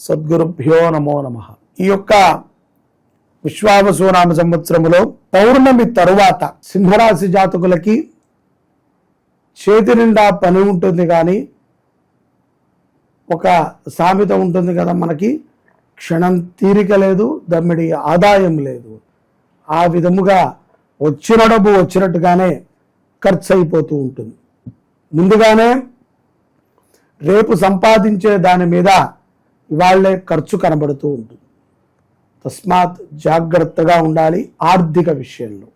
సద్గురుభ్యో నమో నమ. ఈ యొక్క విశ్వావసునామ సంవత్సరములో పౌర్ణమి తరువాత సింహరాశి జాతకులకి చేతి నిండా పని ఉంటుంది కానీ ఒక సామెత ఉంటుంది కదా మనకి క్షణం తీరిక లేదు దమ్మిడి ఆదాయం లేదు. ఆ విధముగా వచ్చిన డబ్బు వచ్చినట్టుగానే ఖర్చు అయిపోతూ ఉంటుంది. ముందుగానే రేపు సంపాదించే దాని మీద ఇవాళ్ళే ఖర్చు కనబడుతూ ఉంటుంది. తస్మాత్ జాగ్రత్తగా ఉండాలి ఆర్థిక విషయంలో.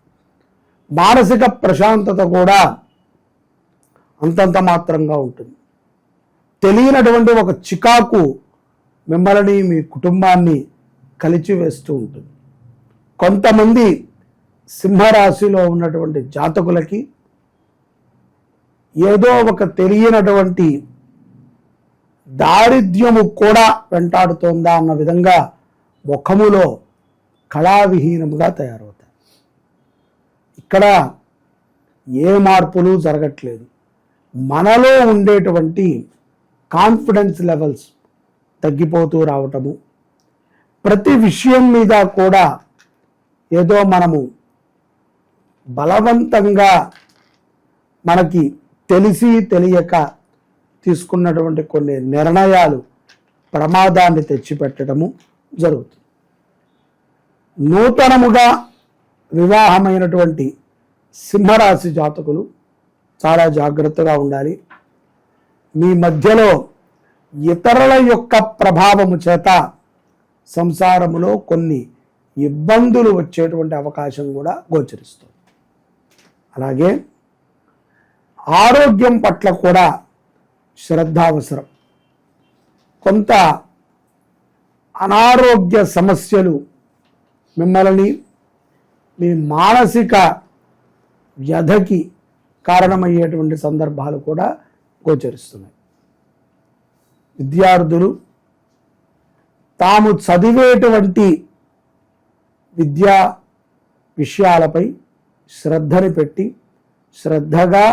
మానసిక ప్రశాంతత కూడా అంతంత మాత్రంగా ఉంటుంది. తెలియనటువంటి ఒక చికాకు మిమ్మల్ని మీ కుటుంబాన్ని కలిచివేస్తూ ఉంటుంది. కొంతమంది సింహరాశిలో ఉన్నటువంటి జాతకులకి ఏదో ఒక తెలియనటువంటి దారిద్ర్యము కూడా వెంటాడుతోందా అన్న విధంగా ముఖములో కళావిహీనముగా తయారవుతాయి. ఇక్కడ ఏ మార్పులు జరగట్లేదు. మనలో ఉండేటువంటి కాన్ఫిడెన్స్ లెవెల్స్ తగ్గిపోతూ రావటము ప్రతి విషయం మీద కూడా ఏదో మనము బలవంతంగా మనకి తెలిసి తెలియక తీసుకున్నటువంటి కొన్ని నిర్ణయాలు ప్రమాదాన్ని తెచ్చిపెట్టడము జరుగుతుంది. నూతనముగా వివాహమైనటువంటి సింహరాశి జాతకులు చాలా జాగ్రత్తగా ఉండాలి. మీ మధ్యలో ఇతరుల యొక్క ప్రభావము చేత సంసారములో కొన్ని ఇబ్బందులు వచ్చేటువంటి అవకాశం కూడా గోచరిస్తుంది. అలాగే ఆరోగ్యం పట్ల కూడా శ్రద్ధ అవసరం కొంత అనారోగ్య సమస్యలు మిమ్మల్ని మీ మానసిక వ్యధకి కారణమయ్యేటువంటి సందర్భాలు కూడా గోచరిస్తున్నాయి. విద్యార్థులు తాము చదివేటువంటి విద్యా విషయాలపై శ్రద్ధని పెట్టి శ్రద్ధగా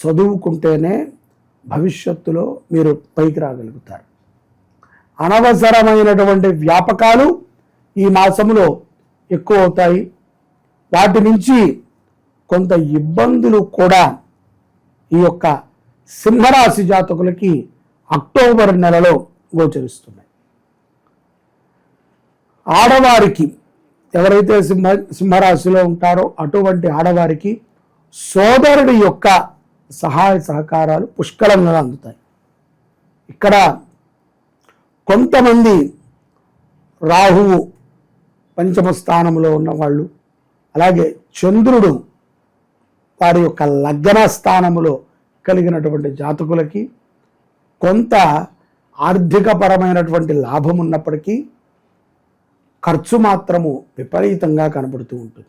చదువుకుంటేనే భవిష్యత్తులో మీరు పైకి రాగలుగుతారు. అనవసరమైనటువంటి వ్యాపకాలు ఈ మాసంలో ఎక్కువ అవుతాయి. వాటి నుంచి కొంత ఇబ్బందులు కూడా ఈ యొక్క సింహరాశి జాతకులకి అక్టోబర్ నెలలో గోచరిస్తున్నాయి. ఆడవారికి ఎవరైతే సింహ సింహరాశిలో ఉంటారో అటువంటి ఆడవారికి సోదరుడి యొక్క సహాయ సహకారాలు పుష్కలంగా అందుతాయి. ఇక్కడ కొంతమంది రాహువు పంచమ స్థానంలో ఉన్నవాళ్ళు అలాగే చంద్రుడు వారి యొక్క లగ్న స్థానములో కలిగినటువంటి జాతకులకి కొంత ఆర్థికపరమైనటువంటి లాభం ఉన్నప్పటికీ ఖర్చు మాత్రము విపరీతంగా కనబడుతూ ఉంటుంది.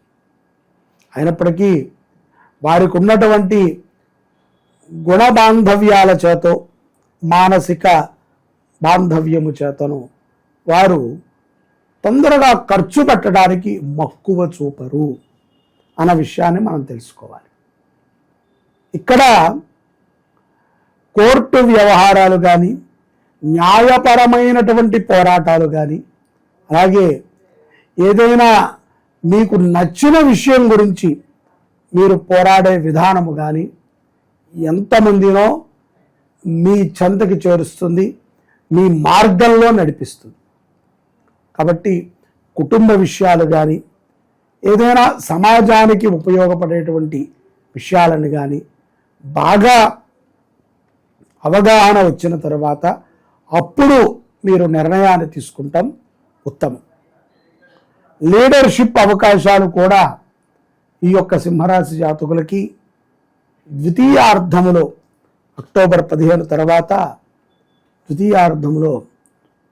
అయినప్పటికీ వారికి ఉన్నటువంటి గుణ బాంధవ్యాల చేతో మానసిక బాంధవ్యము చేతను వారు తొందరగా ఖర్చు పెట్టడానికి మక్కువ చూపరు అన్న విషయాన్ని మనం తెలుసుకోవాలి. ఇక్కడ కోర్టు వ్యవహారాలు కానీ న్యాయపరమైనటువంటి పోరాటాలు కానీ అలాగే ఏదైనా మీకు నచ్చిన విషయం గురించి మీరు పోరాడే విధానము కానీ ఎంతమందినో మీ చెంతకి చేరుస్తుంది మీ మార్గంలో నడిపిస్తుంది. కాబట్టి కుటుంబ విషయాలు కానీ ఏదైనా సమాజానికి ఉపయోగపడేటువంటి విషయాలను కానీ బాగా అవగాహన వచ్చిన తర్వాత అప్పుడు మీరు నిర్ణయాన్ని తీసుకుంటాం ఉత్తమం. లీడర్షిప్ అవకాశాలు కూడా ఈ యొక్క సింహరాశి జాతకులకి ద్వితీయార్థములో అక్టోబర్ పదిహేను తర్వాత ద్వితీయార్థంలో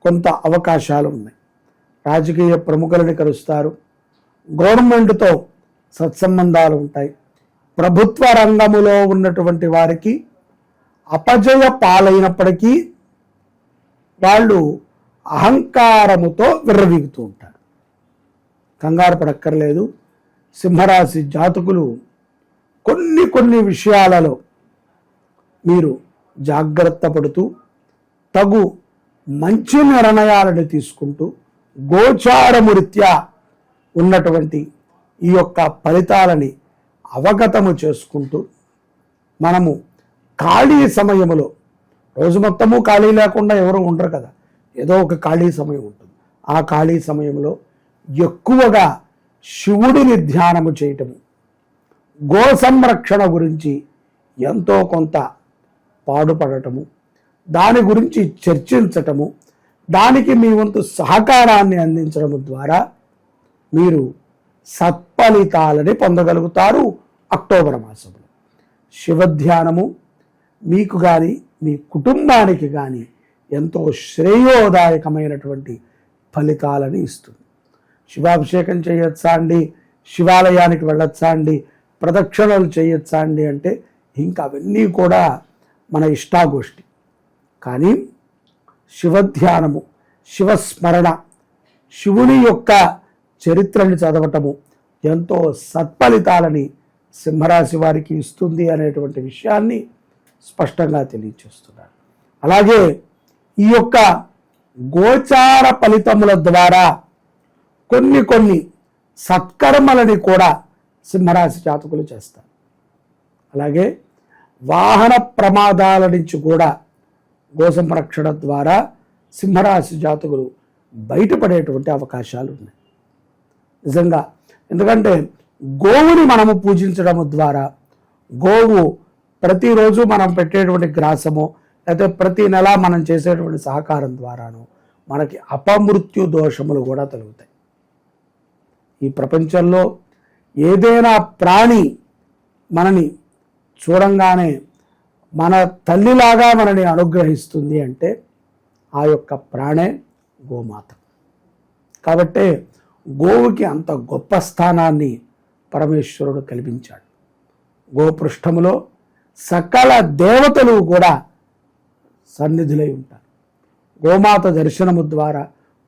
కొంత అవకాశాలు ఉన్నాయి. రాజకీయ ప్రముఖులని కలుస్తారు. గవర్నమెంట్తో సత్సంబంధాలు ఉంటాయి. ప్రభుత్వ రంగములో ఉన్నటువంటి వారికి అపజయ పాలైనప్పటికీ వాళ్ళు అహంకారముతో విర్రవీగుతూ ఉంటారు. కంగారు పడక్కర్లేదు. సింహరాశి జాతకులు కొన్ని కొన్ని విషయాలలో మీరు జాగ్రత్త పడుతూ తగు మంచి నిర్ణయాలను తీసుకుంటూ గోచారము రీత్యా ఉన్నటువంటి ఈ యొక్క ఫలితాలని అవగతము చేసుకుంటూ మనము ఖాళీ సమయములో రోజు మొత్తము ఖాళీ లేకుండా ఎవరు ఉండరు కదా ఏదో ఒక ఖాళీ సమయం ఉంటుంది. ఆ ఖాళీ సమయంలో ఎక్కువగా శివుడిని ధ్యానము చేయటము గో సంరక్షణ గురించి ఎంతో కొంత పాడుపడటము దాని గురించి చర్చించటము దానికి మీ వంతు సహకారాన్ని అందించడం ద్వారా మీరు సత్ఫలితాలని పొందగలుగుతారు అక్టోబర్ మాసంలో. శివధ్యానము మీకు కానీ మీ కుటుంబానికి కానీ ఎంతో శ్రేయోదాయకమైనటువంటి ఫలితాలని ఇస్తుంది. శివాభిషేకం చేయొచ్చా అండి? శివాలయానికి వెళ్ళొచ్చా అండి? ప్రదక్షిణలు చేయొచ్చా అండి అంటే ఇంకా అవన్నీ కూడా మన ఇష్టాగోష్ఠి. కానీ శివధ్యానము శివస్మరణ శివుని యొక్క చరిత్రని చదవటము ఎంతో సత్ఫలితాలని సింహరాశి వారికి ఇస్తుంది అనేటువంటి విషయాన్ని స్పష్టంగా తెలియచేస్తున్నారు అలాగే ఈ యొక్క గోచార ఫలితముల ద్వారా కొన్ని కొన్ని సత్కర్మలని కూడా సింహరాశి జాతకులు చేస్తారు. అలాగే వాహన ప్రమాదాల నుంచి కూడా గోసంరక్షణ ద్వారా సింహరాశి జాతకులు బయటపడేటువంటి అవకాశాలు ఉన్నాయి. నిజంగా ఎందుకంటే గోవుని మనము పూజించడం ద్వారా గోవు ప్రతిరోజు మనం పెట్టేటువంటి గ్రాసము లేకపోతే ప్రతి నెల మనం చేసేటువంటి సహకారం ద్వారాను మనకి అపమృత్యు దోషములు కూడా తొలుగుతాయి. ఈ ప్రపంచంలో ఏదైనా ప్రాణి మనని చూడంగానే మన తల్లిలాగా మనని అనుగ్రహిస్తుంది అంటే ఆ యొక్క ప్రాణే గోమాత. కాబట్టే గోవుకి అంత గొప్ప స్థానాన్ని పరమేశ్వరుడు కల్పించాడు. గోపృష్ఠములో సకల దేవతలు కూడా సన్నిధులై ఉంటారు. గోమాత దర్శనము ద్వారా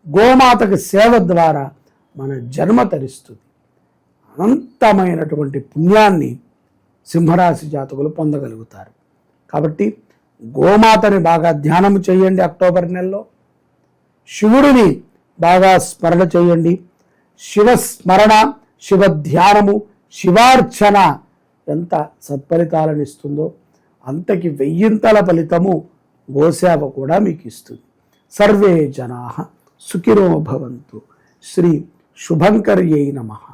గోమాతకి సేవ ద్వారా మన జన్మ తరిస్తుంది. అనంతమైనటువంటి పుణ్యాన్ని సింహరాశి జాతకులు పొందగలుగుతారు. కాబట్టి గోమాతని బాగా ధ్యానం చేయండి అక్టోబర్ నెలలో. శివుడిని బాగా స్మరణ చేయండి. శివ స్మరణ శివ ధ్యానము శివార్చన ఎంత సత్ఫలితాలను ఇస్తుందో అంతకి వెయ్యింతల ఫలితము గోసేవ కూడా మీకు ఇస్తుంది. సర్వే జనా సుఖినో భవంతు. శ్రీ శుభంకర్యై నమః.